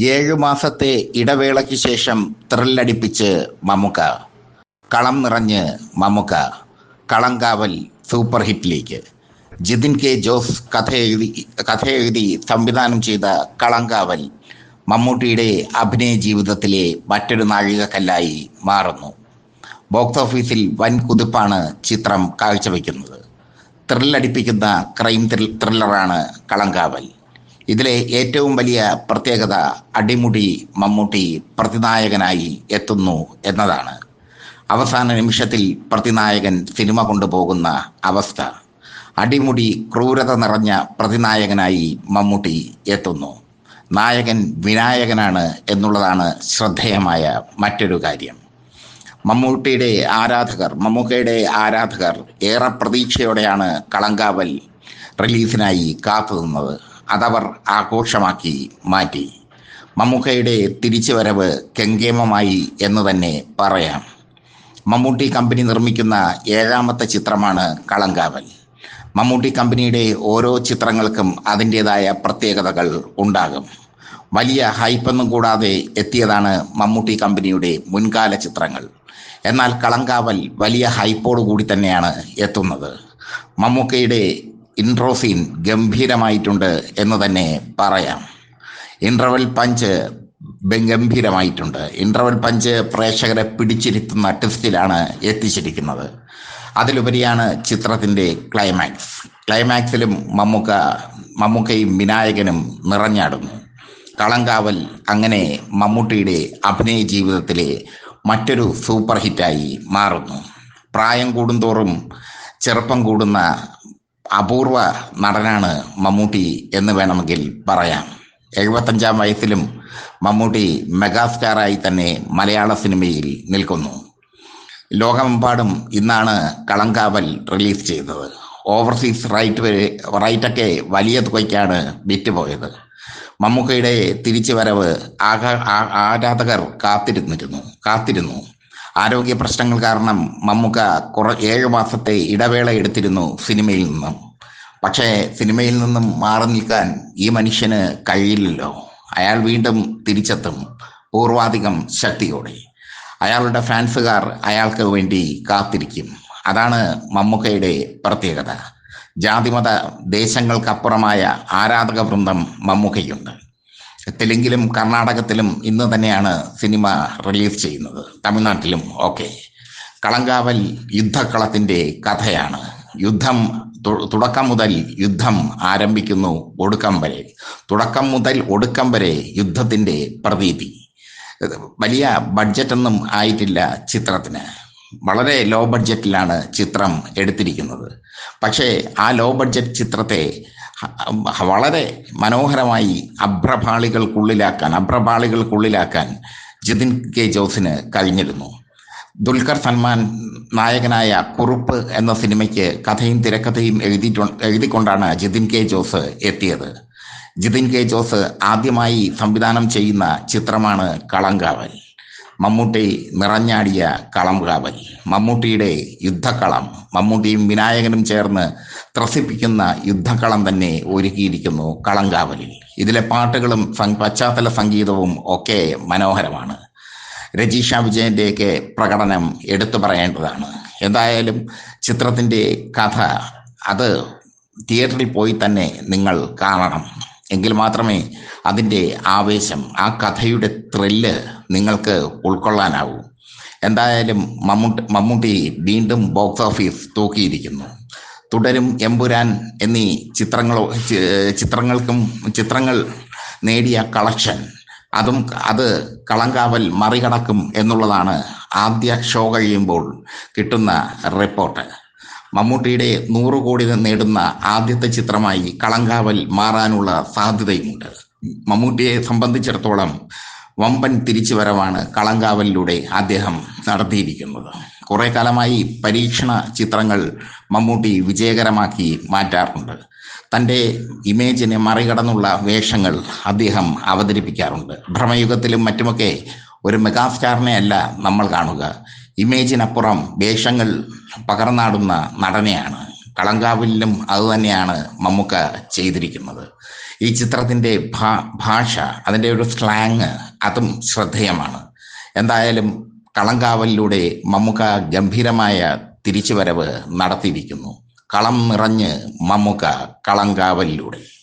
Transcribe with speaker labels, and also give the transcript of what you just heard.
Speaker 1: ഏഴു മാസത്തെ ഇടവേളയ്ക്ക് ശേഷം ത്രില്ലടിപ്പിച്ച് മമ്മുക്ക കളം നിറഞ്ഞ് മമ്മുക്ക കളങ്കാവൽ സൂപ്പർ ഹിറ്റിലേക്ക്. ജിതിൻ കെ ജോസ് കഥ എഴുതി കഥ എഴുതി സംവിധാനം ചെയ്ത കളങ്കാവൽ മമ്മൂട്ടിയുടെ അഭിനയ ജീവിതത്തിലെ മറ്റൊരു നാഴികക്കല്ലായി മാറുന്നു. ബോക്സ് ഓഫീസിൽ വൻ കുതിപ്പാണ് ചിത്രം കാഴ്ചവെക്കുന്നത്. ത്രില്ലടിപ്പിക്കുന്ന ക്രൈം ത്രില്ലറാണ് കളങ്കാവൽ. ഇതിലെ ഏറ്റവും വലിയ പ്രത്യേകത അടിമുടി മമ്മൂട്ടി പ്രതിനായകനായി എത്തുന്നു എന്നതാണ്. അവസാന നിമിഷത്തിൽ പ്രതിനായകൻ സിനിമ കൊണ്ടുപോകുന്ന അവസ്ഥ. അടിമുടി ക്രൂരത നിറഞ്ഞ പ്രതിനായകനായി മമ്മൂട്ടി എത്തുന്നു. നായകൻ വിനായകനാണ് എന്നുള്ളതാണ് ശ്രദ്ധേയമായ മറ്റൊരു കാര്യം. മമ്മൂട്ടിയുടെ ആരാധകർ മമ്മൂക്കയുടെ ആരാധകർ ഏറെ പ്രതീക്ഷയോടെയാണ് കളങ്കാവൽ റിലീസിനായി കാത്തുനിന്നത്. അതവർ ആഘോഷമാക്കി മാറ്റി. മമ്മൂക്കയുടെ തിരിച്ചുവരവ് കെങ്കേമമായി എന്ന് തന്നെ പറയാം. മമ്മൂട്ടി കമ്പനി നിർമ്മിക്കുന്ന ഏഴാമത്തെ ചിത്രമാണ് കളങ്കാവൽ. മമ്മൂട്ടി കമ്പനിയുടെ ഓരോ ചിത്രങ്ങൾക്കും അതിന്റെതായ പ്രത്യേകതകൾ ഉണ്ടാകും. വലിയ ഹൈപ്പൊന്നും കൂടാതെ എത്തിയതാണ് മമ്മൂട്ടി കമ്പനിയുടെ മുൻകാല ചിത്രങ്ങൾ. എന്നാൽ കളങ്കാവൽ വലിയ ഹൈപ്പോട് കൂടി തന്നെയാണ് എത്തുന്നത്. മമ്മൂക്കയുടെ ഇൻട്രോ സീൻ ഗംഭീരമായിട്ടുണ്ട് എന്ന് തന്നെ പറയാം. ഇൻട്രവൽ പഞ്ച് ഗംഭീരമായിട്ടുണ്ട്. ഇൻട്രവൽ പഞ്ച് പ്രേക്ഷകരെ പിടിച്ചിരുത്തുന്ന ട്വിസ്റ്റിലാണ് എത്തിച്ചിരിക്കുന്നത്. അതിലുപരിയാണ് ചിത്രത്തിന്റെ ക്ലൈമാക്സ് ക്ലൈമാക്സിലും മമ്മൂക്ക മമ്മൂക്കയും വിനായകനും നിറഞ്ഞാടുന്നു. കളങ്കാവൽ അങ്ങനെ മമ്മൂട്ടിയുടെ അഭിനയ ജീവിതത്തിലെ മറ്റൊരു സൂപ്പർ ഹിറ്റായി മാറുന്നു. പ്രായം കൂടുന്തോറും ചെറുപ്പം കൂടുന്ന അപൂർവ നടനാണ് മമ്മൂട്ടി എന്ന് വേണമെങ്കിൽ പറയാം. എഴുപത്തഞ്ചാം വയസ്സിലും മമ്മൂട്ടി മെഗാസ്റ്റാറായി തന്നെ മലയാള സിനിമയിൽ നിൽക്കുന്നു. ലോകമെമ്പാടും ഇന്നാണ് കളങ്കാവൽ റിലീസ് ചെയ്തത്. ഓവർസീസ് റൈറ്റ് വരെ റൈറ്റൊക്കെ വലിയ തുകയ്ക്കാണ് വിറ്റുപോയത് മമ്മൂക്കയുടെ തിരിച്ചുവരവ് ആരാധകർ കാത്തിരുന്നിരുന്നു കാത്തിരുന്നു. ആരോഗ്യ പ്രശ്നങ്ങൾ കാരണം മമ്മൂക്ക കുറ ഏഴ് മാസത്തെ ഇടവേള എടുത്തിരുന്നു സിനിമയിൽ നിന്നും. പക്ഷേ സിനിമയിൽ നിന്നും മാറി നിൽക്കാൻ ഈ മനുഷ്യന് കഴിയില്ലല്ലോ. അയാൾ വീണ്ടും തിരിച്ചെത്തും പൂർവാധികം ശക്തിയോടെ. അയാളുടെ ഫാൻസുകാർ അയാൾക്ക് വേണ്ടി കാത്തിരിക്കും. അതാണ് മമ്മൂക്കയുടെ പ്രത്യേകത. ജാതിമത ദേശങ്ങൾക്കപ്പുറമായ ആരാധക വൃന്ദം മമ്മൂക്കയ്ക്കുണ്ട് തെലുങ്കിലും കർണാടകത്തിലും ഇന്ന് തന്നെയാണ് സിനിമ റിലീസ് ചെയ്യുന്നത്. തമിഴ്നാട്ടിലും ഓക്കെ കളങ്കാവൽ യുദ്ധക്കളത്തിന്റെ കഥയാണ്. യുദ്ധം തുടക്കം മുതൽ യുദ്ധം ആരംഭിക്കുന്നു ഒടുക്കം വരെ. തുടക്കം മുതൽ ഒടുക്കം വരെ യുദ്ധത്തിന്റെ പ്രതീതി. വലിയ ബഡ്ജറ്റൊന്നും ആയിട്ടില്ല ചിത്രത്തിന്. വളരെ ലോ ബഡ്ജറ്റിലാണ് ചിത്രം എടുത്തിരിക്കുന്നത്. പക്ഷേ ആ ലോ ബഡ്ജറ്റ് ചിത്രത്തെ വളരെ മനോഹരമായി അഭ്രപാളികൾക്കുള്ളിലാക്കാൻ അഭ്രപാളികൾക്കുള്ളിലാക്കാൻ ജിതിൻ കെ ജോസിന് കഴിഞ്ഞിരുന്നു. ദുൽഖർ സൽമാൻ നായകനായ കുറുപ്പ് എന്ന സിനിമയ്ക്ക് കഥയും തിരക്കഥയും എഴുതിയിട്ടു എഴുതിക്കൊണ്ടാണ് ജിതിൻ കെ ജോസ് എത്തിയത്. ജിതിൻ കെ ജോസ് ആദ്യമായി സംവിധാനം ചെയ്യുന്ന ചിത്രമാണ് കളങ്കാവൽ. മമ്മൂട്ടി നിറഞ്ഞാടിയ കളംകാവൽ മമ്മൂട്ടിയുടെ യുദ്ധക്കളം മമ്മൂട്ടിയും വിനായകനും ചേർന്ന് ത്രസിപ്പിക്കുന്ന യുദ്ധക്കളം തന്നെ ഒരുക്കിയിരിക്കുന്നു കളങ്കാവലിൽ. ഇതിലെ പാട്ടുകളും പശ്ചാത്തല സംഗീതവും ഒക്കെ മനോഹരമാണ്. രജീഷ വിജയന്റെയൊക്കെ പ്രകടനം എടുത്തു പറയേണ്ടതാണ്. എന്തായാലും ചിത്രത്തിന്റെ കഥ അത് തിയേറ്ററിൽ പോയി തന്നെ നിങ്ങൾ കാണണം. എങ്കിൽ മാത്രമേ അതിന്റെ ആവേശം ആ കഥയുടെ ത്രില്ല് നിങ്ങൾക്ക് ഉൾക്കൊള്ളാനാവൂ. എന്തായാലും മമ്മൂട്ടി മമ്മൂട്ടി വീണ്ടും ബോക്സ് ഓഫീസ് തൂക്കിയിരിക്കുന്നു. തുടരും എമ്പുരാൻ എന്നീ ചിത്രങ്ങളോ ചിത്രങ്ങൾക്കും ചിത്രങ്ങൾ നേടിയ കളക്ഷൻ. അതും അത് കളങ്കാവൽ മറികടക്കും എന്നുള്ളതാണ് ആദ്യ ഷോ കഴിയുമ്പോൾ കിട്ടുന്ന റിപ്പോർട്ട്. മമ്മൂട്ടിയുടെ നൂറ് കോടി നേടുന്ന ആദ്യത്തെ ചിത്രമായി കളങ്കാവൽ മാറാനുള്ള സാധ്യതയുമുണ്ട്. മമ്മൂട്ടിയെ സംബന്ധിച്ചിടത്തോളം വമ്പൻ തിരിച്ചുവരവാണ് കളങ്കാവലിലൂടെ അദ്ദേഹം നടത്തിയിരിക്കുന്നത്. കുറെ കാലമായി പരീക്ഷണ ചിത്രങ്ങൾ മമ്മൂട്ടി വിജയകരമാക്കി മാറ്റാറുണ്ട്. തന്റെ ഇമേജിനെ മറികടന്നുള്ള വേഷങ്ങൾ അദ്ദേഹം അവതരിപ്പിക്കാറുണ്ട്. ഭ്രമയുഗത്തിലും മറ്റുമൊക്കെ ഒരു മെഗാസ്റ്റാറിനെ അല്ല നമ്മൾ കാണുക. ഇമേജിനപ്പുറം വേഷങ്ങൾ പകർന്നാടുന്ന നടനെയാണ്. കളങ്കാവിലും അതുതന്നെയാണ് മമ്മൂക്ക ചെയ്തിരിക്കുന്നത്. ഈ ചിത്രത്തിന്റെ ഭാ ഭാഷ അതിന്റെ ഒരു സ്ലാങ് അതും ശ്രദ്ധേയമാണ്. എന്തായാലും കളങ്കാവലിലൂടെ മമ്മൂക്ക ഗംഭീരമായ തിരിച്ചുവരവ് നടത്തിയിരിക്കുന്നു. കളം നിറഞ്ഞ് മമ്മൂക്ക കളങ്കാവലിലൂടെ.